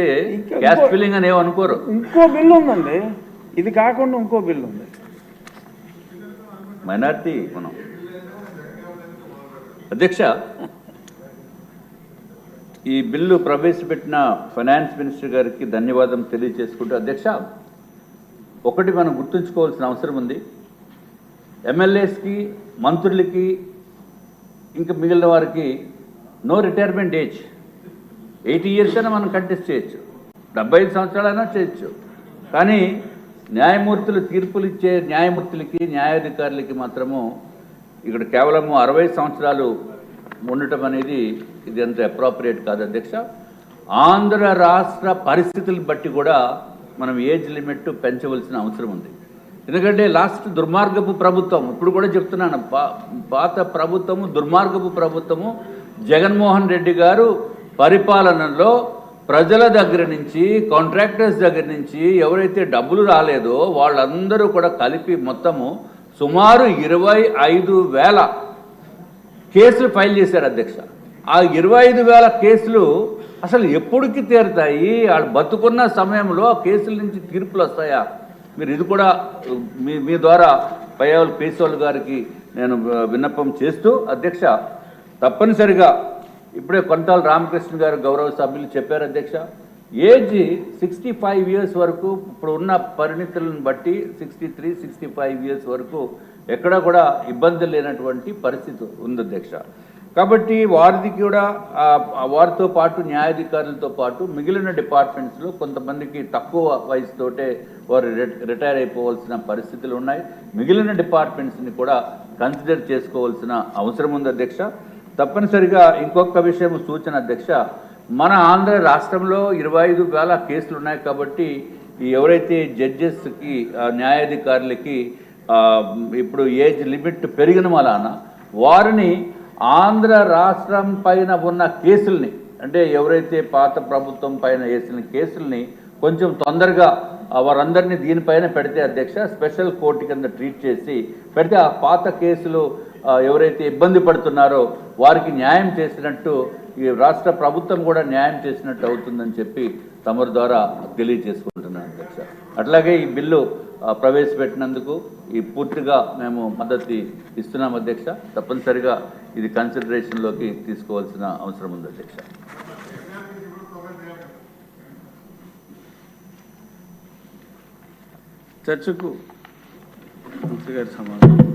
ఇంకో- ఫిల్లింగ్ అని ఏమనుకోరు ఇంకో బిల్లు ఉందండి. ఇది కాకుండా ఇంకో బిల్లు ఉంది. మైనార్టీ మనం. అధ్యక్ష ఈ బిల్లు ప్రవేశపెట్టిన ఫైనాన్స్ మినిస్టర్ గారికి ధన్యవాదం తెలియజేసుకుంటూ అధ్యక్ష ఒకటి మనం గుర్తుంచుకోవాల్సిన అవసరం ఉంది. ఎమ్మెల్యేస్కి మంత్రులకి ఇంకా మిగిలిన వారికి no retirement age eighty years అయినా మనం కంటెస్ట్ చేయొచ్చు. డెబ్బై ఐదు సంవత్సరాలైనా చేయొచ్చు. కానీ న్యాయమూర్తులు తీర్పులు ఇచ్చే న్యాయమూర్తులకి న్యాయాధికారులకి మాత్రము ఇక్కడ కేవలము అరవై సంవత్సరాలు ఉండటం అనేది ఇది అంత అప్రోప్రియేట్ కాదు అధ్యక్ష. ఆంధ్ర రాష్ట్ర పరిస్థితులు బట్టి కూడా మనం ఏజ్ లిమిట్ పెంచవలసిన అవసరం ఉంది. ఎందుకంటే లాస్ట్ దుర్మార్గపు ప్రభుత్వం ఇప్పుడు కూడా చెప్తున్నాను పాత ప్రభుత్వము దుర్మార్గపు ప్రభుత్వము జగన్మోహన్ రెడ్డి గారు పరిపాలనలో ప్రజల దగ్గర నుంచి కాంట్రాక్టర్స్ దగ్గర నుంచి ఎవరైతే డబ్బులు రాలేదో వాళ్ళందరూ కూడా కలిపి మొత్తము సుమారు ఇరవై ఐదు వేల కేసులు ఫైల్ చేశారు అధ్యక్ష. ఆ ఇరవై ఐదు వేల కేసులు అసలు ఎప్పటికి తీరుతాయి? వాళ్ళు బతుకున్న సమయంలో ఆ కేసుల నుంచి తీర్పులు వస్తాయా? మీరు ఇది కూడా మీ మీ ద్వారా పయ్యావులు పేసోళ్ళు గారికి నేను విన్నపం చేస్తూ అధ్యక్ష తప్పనిసరిగా ఇప్పుడే కొంటాల రామకృష్ణ గారు గౌరవ సభ్యులు చెప్పారు అధ్యక్ష. ఏజ్ సిక్స్టీ ఫైవ్ ఇయర్స్ వరకు ఇప్పుడు ఉన్న పరిణితులను బట్టి sixty three sixty five years వరకు ఎక్కడా కూడా ఇబ్బంది లేనటువంటి పరిస్థితి ఉంది అధ్యక్ష. కాబట్టి వారిది కూడా వారితో పాటు న్యాయాధికారులతో పాటు మిగిలిన డిపార్ట్మెంట్స్లో కొంతమందికి తక్కువ వయసుతోటే వారు రి- రిటైర్ అయిపోవాల్సిన పరిస్థితులు ఉన్నాయి. మిగిలిన డిపార్ట్మెంట్స్ని కూడా కన్సిడర్ చేసుకోవాల్సిన అవసరం ఉంది అధ్యక్ష. తప్పనిసరిగా ఇంకొక విషయం సూచన అధ్యక్ష. మన ఆంధ్ర రాష్ట్రంలో ఇరవై ఐదు వేల కేసులు ఉన్నాయి కాబట్టి ఎవరైతే జడ్జెస్కి న్యాయాధికారులకి ఇప్పుడు ఏజ్ లిమిట్ పెరిగిన వలన వారిని ఆంధ్ర రాష్ట్రం పైన ఉన్న కేసుల్ని అంటే ఎవరైతే పాత ప్రభుత్వం పైన వేసిన కేసుల్ని కొంచెం తొందరగా వారందరినీ దీనిపైన పెడితే అధ్యక్ష స్పెషల్ కోర్టు కింద ట్రీట్ చేసి పెడితే ఆ పాత కేసులు ఎవరైతే ఇబ్బంది పడుతున్నారో వారికి న్యాయం చేసినట్టు ఈ రాష్ట్ర ప్రభుత్వం కూడా న్యాయం చేసినట్టు అవుతుందని చెప్పి తమరి ద్వారా తెలియజేసుకుంటున్నాను అధ్యక్ష. అట్లాగే ఈ బిల్లు ప్రవేశపెట్టినందుకు ఈ పూర్తిగా మేము మద్దతు ఇస్తున్నాం అధ్యక్ష. తప్పనిసరిగా ఇది కన్సిడరేషన్లోకి తీసుకోవాల్సిన అవసరం ఉంది అధ్యక్ష. చర్చకు మంత్రి గారి సమాధానం.